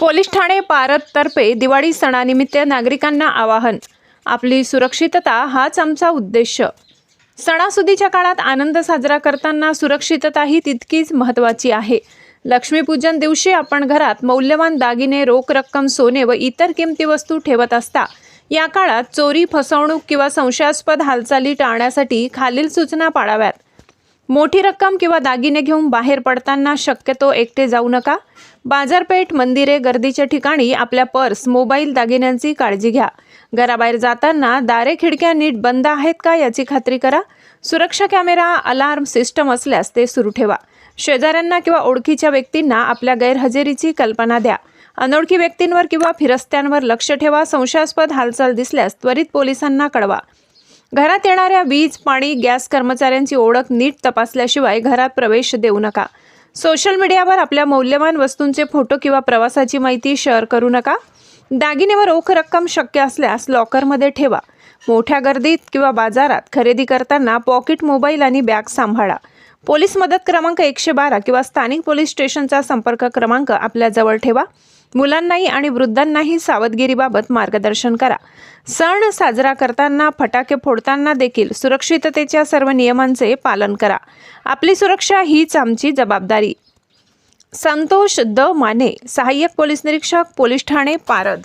Police Thane पारदतर्फे Diwali सणानिमित्त नागरिकांना आवाहन. आपली सुरक्षितता हाच आमचा उद्देश. सणासुदीच्या काळात आनंद साजरा करताना सुरक्षितता ही तितकीच महत्त्वाची आहे. लक्ष्मीपूजन दिवशी आपण घरात मौल्यवान दागिने रोख रक्कम सोने व इतर किमती वस्तू ठेवत असता. या काळात चोरी फसवणूक किंवा संशयास्पद हालचाली टाळण्यासाठी खालील सूचना पाळाव्यात. मोठी रक्कम किंवा दागिने घेऊन बाहेर पडताना शक्यतो एकटे जाऊ नका. बाजारपेठ मंदिरे गर्दीच्या ठिकाणी आपल्या पर्स मोबाईल दागिन्यांची काळजी घ्या. घराबाहेर जाताना दारे खिडक्या नीट बंद आहेत का याची खात्री करा. सुरक्षा कॅमेरा अलार्म सिस्टम असल्यास ते सुरू ठेवा. शेजाऱ्यांना किंवा ओळखीच्या व्यक्तींना आपल्या गैरहजेरीची कल्पना द्या. अनोळखी व्यक्तींवर किंवा फिरस्त्यांवर लक्ष ठेवा. संशयास्पद हालचाल दिसल्यास त्वरित पोलिसांना कळवा. घरात येणाऱ्या वीज पाणी गॅस कर्मचाऱ्यांची ओळख नीट तपासल्याशिवाय घरात प्रवेश देऊ नका. सोशल मीडियावर आपल्या मौल्यवान वस्तूंचे फोटो किंवा प्रवासाची माहिती शेअर करू नका. दागिनेवर रोख रक्कम शक्य असल्यास लॉकरमध्ये ठेवा. मोठ्या गर्दीत किंवा बाजारात खरेदी करताना पॉकेट मोबाईल आणि बॅग सांभाळा. पोलीस मदत क्रमांक एकशे बारा किंवा स्थानिक पोलीस स्टेशनचा संपर्क क्रमांक आपल्याजवळ ठेवा. मुलांनाही आणि वृद्धांनाही सावधगिरीबाबत मार्गदर्शन करा. सण साजरा करताना फटाके फोडताना देखील सुरक्षिततेच्या सर्व नियमांचे पालन करा. आपली सुरक्षा हीच आमची जबाबदारी. संतोष द माने सहाय्यक पोलीस निरीक्षक पोलीस ठाणे पारद